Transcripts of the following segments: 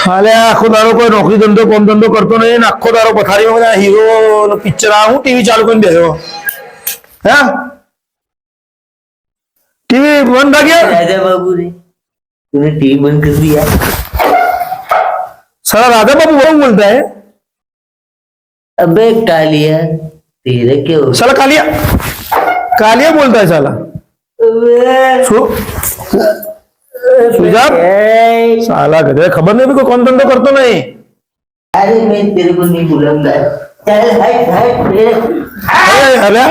હાલે આખો દાડો કોઈ નોકરી ધંધો કોમ ધંધો કરતો નહીં ને આખો દાડો પથારીમાં બધા હીરો પિક્ચર આ હું ટીવી ચાલુ કરીને બેઠો હે ટીવી બંધ થઈ ગયા राजा बाबू ने तूने टीवी बंद कर दिया साला राधा बाबू बहुत बोलता है अबे कालिया तेरे क्या हो साला कालिया कालिया बोलता है साला सु सुजाब साला गधे खबर नहीं भी कोई कौन धंधो करतो नहीं अरे मैं तेरे को नहीं बुलाऊंगा चल हट हट मेरे अरे अरे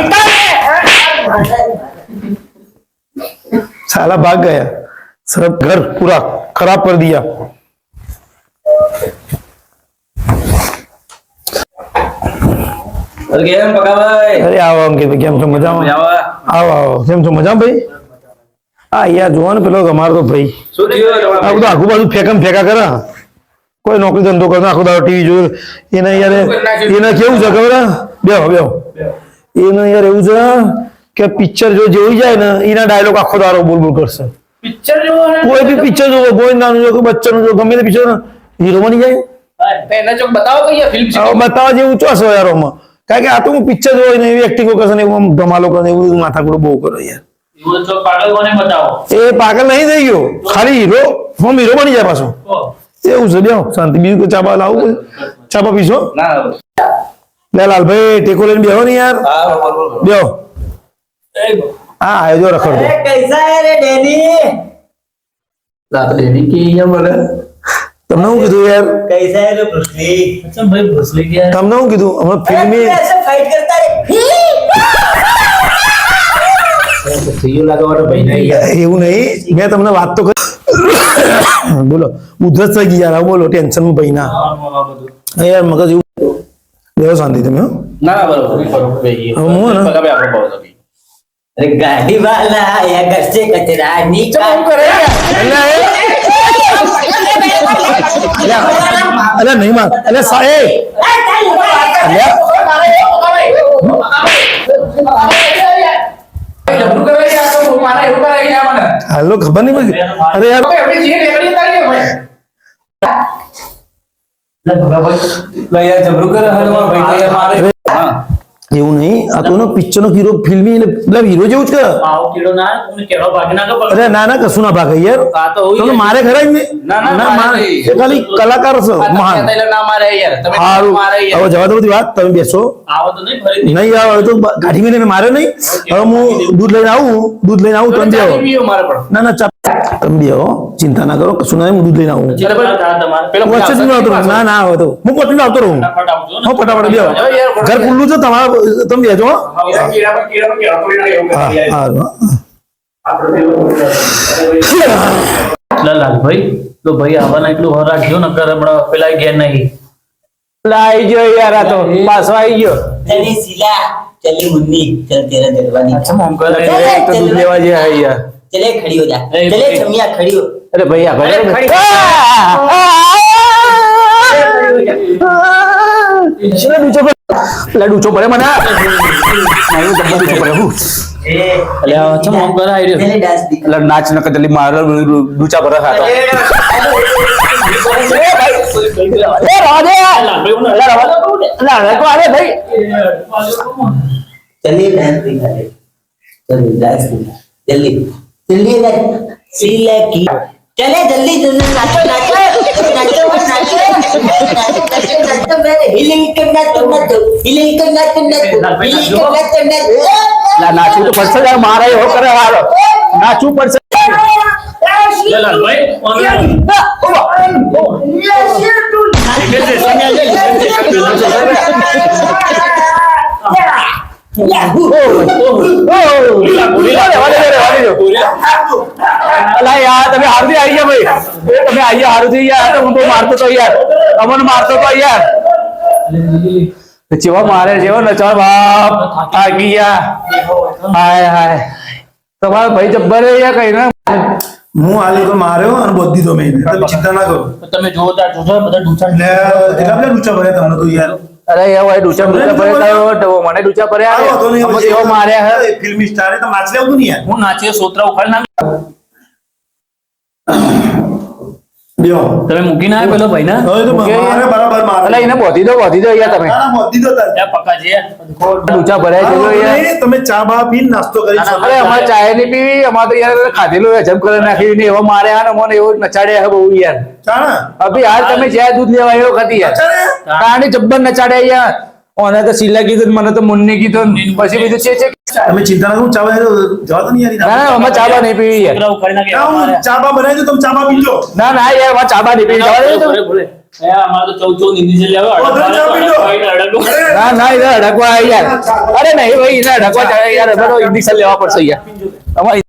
साला भाग गया सब घर पूरा खराब कर दिया કેમ પકાભાઈ અરે આવો અંકિત કેમ છો મજામાં? આવો. આવો કેમ છો મજામાં ભાઈ? હા યાર જોવાનું પેલો અમારો તો ભાઈ. શું થયું આ બધું આખું બાજુ ફેંકમ ફેંકા કરે. કોઈ નોકરી ધંધો કરે આખો દાડો ટીવી જોયું એને યાર એને કેવું છે ખબર? બે બેહો બેહો. એને યાર એવું છે કે પિક્ચર જો જેવું જાય ને એના ડાયલોગ આખો દાડો બોલ બોલ કરશે. પિક્ચર જોવો કોઈ બી પિક્ચર જોવો કોઈ નાનું જો બચ્ચાનું જો ગમે તે પિક્ચર હીરો બની જાય? બતાવો કઈ ફિલ્મ છે. આવો જેવું ચોસ છો યાર આમાં કારણ કે આ તો હું પિક્ચર જોઈ ને એવી એક્ટિંગો કરશે ને એવું ધમાલો કરે એવું બધું બહુ કરો યાર એ પાગલ નહીં થઈ ગયો. ખાલી હીરો ફોર્મ હીરો બની જાય પાછો. એવું છે બેહો. શાંતિ બીજું ચાપા લાવું ચાપા પીશો? બે લાલભાઈ ટેકો લઈને બેહો ને યાર. બેહો. હા આયો જો રખડતો કૈસા રે ડેની લા ડેની કે અહીંયા બોલે તમને શું કીધું યાર कैसा है रे ब्रूसली અચ્છા ભાઈ ભોસલે ગયા તમને શું કીધું હમણાં ફિલ્મી ऐसे फाइट करता है થયું લાગે વાળો ભાઈ નહીં એવું નહીં મેં તમને વાત તો કરી બોલો ઉધરસ થઈ ગઈ યાર હવે બોલો ટેન્શન ભાઈ ના બધું યાર મગજ એવું બેહો શાંતિ તમે હો ના ના બરોબર બરોબર ભાઈ હવે હું હે ને- પકાભાઈ આપણો ભાવ નથી अरे गाड़ी वाला या घर से कचरा निकाल એટલે અલે નહીં માર અલે સાહેબ હાલો ખબર નહીં પડી. અરે યાર. લે યાર જબરું કરે હાલમાં ભાઈ યાર મારે. હા. એવું નહીં. આ તો પિક્ચર નો હીરો ફિલ્મી એટલે પેલા હીરો જેવું જ કે ના ભાગી અરે ના ના કશું ના ભાગે યાર. આ તો મારે ખરા ને ના ના મારે ખાલી કલાકાર છો મહાન. ના મારે યાર. તમે સારું મારે હવે જવા દો બધી વાત તમે બેસો. આવો તો નહીં યાર તો ગાડી મેં મારે નહીં. હવે હું દૂધ લઈને આવું દૂધ લઈને આવું તમે પણ. ના ના તમે ચિંતા ના કરો કશું ના હું દૂધ લઈને આવું. વચ્ચે ના ના આવે તો હું કોટલી આવતો રહું. હું ફટાફટ બે ઘર ખુલ્લું છે તમારા તમે બેજો લાલભાઈ તો ભાઈ આવવાના એટલું હર રાખ્યો ને કર હમણાં પેલા ગયા નહીં. લાઈ ગયો યાર આ તો પાછો આવી ગયો. એની સિલા ચલી મુન્ની ચલ તેરા દેવાની અચ્છા મોમ કરે તો દૂધ લેવા જે આયા. ચલે ખડીઓ જા. ચલે છમિયા ખડીઓ. અરે ભૈયા ભલે ખડીઓ. બીજો લડુ છો ભલે મને. મારું જબ્બા બીજો ભલે હું અલે ચમ ઓમ કરા આઈ રે એટલે નાચ ન કદલી માર પર ભરા ખાતા એ રાધે લા રકો આવે ભાઈ ચલી ડાન્સ દિખા ચલી ડાન્સ દિખા જલ્દી જલ્દી સિલેકી ચલે જલ્દી જલ્દી નાચો નાચો નાચો નાચો નાચો નાચો મેરે હિલિંગ કરના તું નાચો હિલિંગ કરના તું નાચો હિલિંગ કરના તું નાચો લા નાચું તો પડશે યાર મારે હો કરે હાલો નાચું પડશે લાલ ભાઈ ઓલા ઓલા અલા યાર તમે હારથી આવી ગયા ભાઈ. તમે આવી ગયા હારુંથી યાર. તો હું તો મારતો તો યાર. અમન મારતો તો યાર. જેવા મારે જેવો નચળ બાપ. થાકી ગયા. હાય હાય. તમારો ભાઈ જબ્બર યાર કઈ ના હું આલી તો માર્યો અને બોધી તો મેં. તમે ચિંતા ના કરો. તમે જોતા જોતા બધા ઢૂંચા એટલે કેટલા બધા ઊંચા ભરે તમને તો યાર. અરે એ હોય ડૂચા ડૂચા તો મને ડૂચા પડ્યા આવે અમે એવો માર્યા હે ફિલ્મ સ્ટાર તો માછલી આવતું નહીં હું નાચે સોતરા ઉખાડ નાખ. લ્યો. તમે મૂકી ના પેલો ભાઈ ના? મારે બરાબર મારે. એટલે એને બોધી દો બોધી દો અહીંયા તમે. ના, ના, મોતી દો તારે. પક્કા છે ઊંચા ભરાય છે તમે ચા બા પી નાસ્તો કરી અરે અમારે ચા નહીં પીવી અમારે તો યાર ખાધેલું હજમ કરી નાખી ને એવો માર્યા ને મને એવો નચાડ્યા હે બહુ યાર. ચા ના? અભી હાલ તમે જ્યાં દૂધ લેવા આવ્યો ખાતી યાર? કારણે જબ્બર નચાડે યાર ઓને તો સિલ્લા કીધું મને તો મુન્ની કીધું પછી બીજું છે છે અમે ચિંતા ના કરું ચા જવા તો નહીં ના ના અમારે ચાબા નહીં પીવી યાર. ના, હું ચા બા બનાવી દઉં, તમે ચાબા પીજો. ના ના યાર અમારે ચાબા નહીં પીવી. જવા દે ના ના અડકવા યાર અરે નહીં ભાઈ એને અડકવા યાર અમે તો લેવા પડશે યાર.